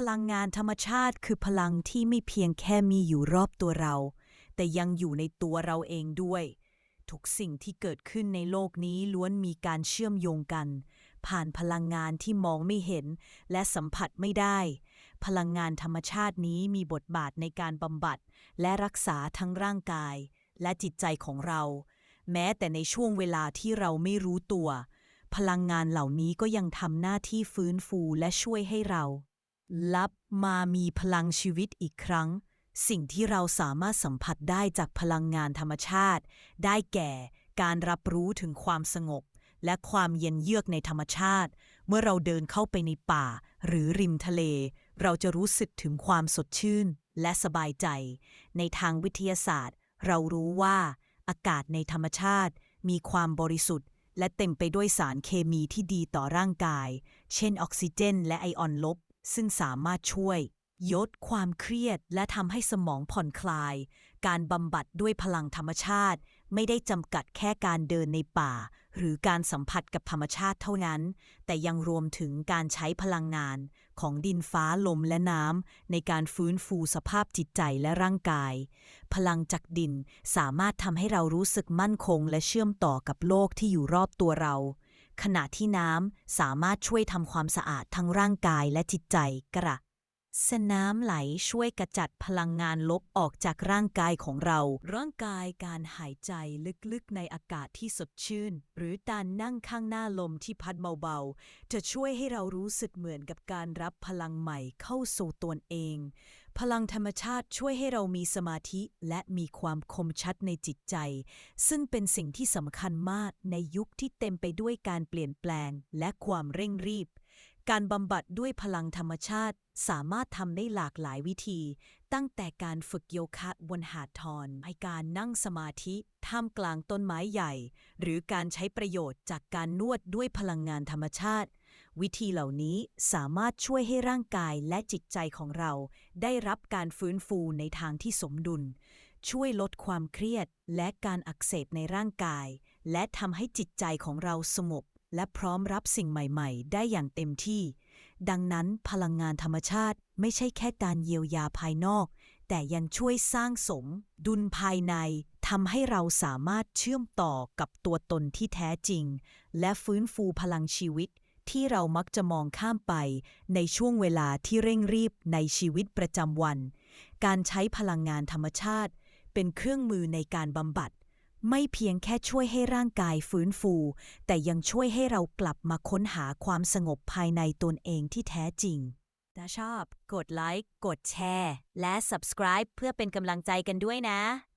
พลังงานธรรมชาติคือพลังที่ไม่เพียงแค่มีอยู่รอบตัวเรา แต่ยังอยู่ในตัวเราเองด้วย ทุกสิ่งที่เกิดขึ้นในโลกนี้ล้วนมีการเชื่อมโยงกัน ผ่านพลังงานที่มองไม่เห็นและสัมผัสไม่ได้ พลังงานธรรมชาตินี้มีบทบาทในการบำบัด และรักษาทั้งร่างกาย และจิตใจของเรา แม้แต่ในช่วงเวลาที่เราไม่รู้ตัว พลังงานเหล่านี้ก็ยังทำหน้าที่ฟื้นฟูและช่วยให้เรา ลับมามีพลังชีวิตอีกครั้ง สิ่งที่เราสามารถสัมผัสได้จากพลังงานธรรมชาติ ได้แก่การรับรู้ถึงความสงบ และความเย็นเยือกในธรรมชาติ เมื่อเราเดินเข้าไปในป่า หรือริมทะเล เราจะรู้สึกถึงความสดชื่น และสบายใจ ในทางวิทยาศาสตร์ เรารู้ว่า อากาศในธรรมชาติ มีความบริสุทธิ์ และเต็มไปด้วยสารเคมีที่ดีต่อร่างกาย เช่นออกซิเจน และไอออนลบ ซึ่งสามารถช่วยลดความเครียดและทำให้สมองผ่อนคลาย การบำบัดด้วยพลังธรรมชาติ ไม่ได้จำกัดแค่การเดินในป่า หรือการสัมผัสกับธรรมชาติเท่านั้น แต่ยังรวมถึงการใช้พลังงานของดินฟ้าลมและน้ำในการฟื้นฟูสภาพจิตใจและร่างกาย พลังจากดินสามารถทำให้เรารู้สึกมั่นคง และเชื่อมต่อกับโลกที่อยู่รอบตัวเรา ขณะที่น้ำสามารถช่วยทำความสะอาดทั้งร่างกายและจิตใจกระ สน้ำไหลช่วยกระจัดพลังงานลบออกจากร่างกายของเรา ร่างกายการหายใจลึกๆในอากาศที่สดชื่น หรือการนั่งข้างหน้าลมที่พัดเบาๆ จะช่วยให้เรารู้สึกเหมือนกับการรับพลังใหม่เข้าสู่ตนเอง พลังธรรมชาติช่วยให้เรามีสมาธิและมีความคมชัดในจิตใจ ซึ่งเป็นสิ่งที่สำคัญมากในยุคที่เต็มไปด้วยการเปลี่ยนแปลงและความเร่งรีบ การบำบัดด้วยพลังธรรมชาติสามารถทำได้หลากหลายวิธี ตั้งแต่การฝึกโยคะบนหาดทอนให้การนั่งสมาธิท่ามกลางต้นไม้ใหญ่ หรือการใช้ประโยชน์จากการนวดด้วยพลังงานธรรมชาติ วิธีเหล่านี้สามารถช่วยให้ร่างกายและจิตใจของเรา ได้รับการฟื้นฟูในทางที่สมดุล ช่วยลดความเครียดและการอักเสบในร่างกาย และทำให้จิตใจของเราสงบ และพร้อมรับสิ่งใหม่ ๆ ได้อย่างเต็มที่ ดังนั้นพลังงานธรรมชาติไม่ใช่แค่การเยียวยาภายนอก แต่ยังช่วยสร้างสม ดุลภายในทำให้เราสามารถเชื่อมต่อกับตัวตนที่แท้จริง และฟื้นฟูพลังชีวิตที่เรามักจะมองข้ามไปในช่วงเวลาที่เร่งรีบในชีวิตประจำวัน การใช้พลังงานธรรมชาติ เป็นเครื่องมือในการบำบัด ไม่เพียงแค่ช่วยให้ร่างกายฟื้นฟู แต่ยังช่วยให้เรากลับมาค้นหาความสงบภายในตนเองที่แท้จริง ถ้าชอบ กดไลค์ กดแชร์ และ subscribe เพื่อเป็นกำลังใจกันด้วยนะ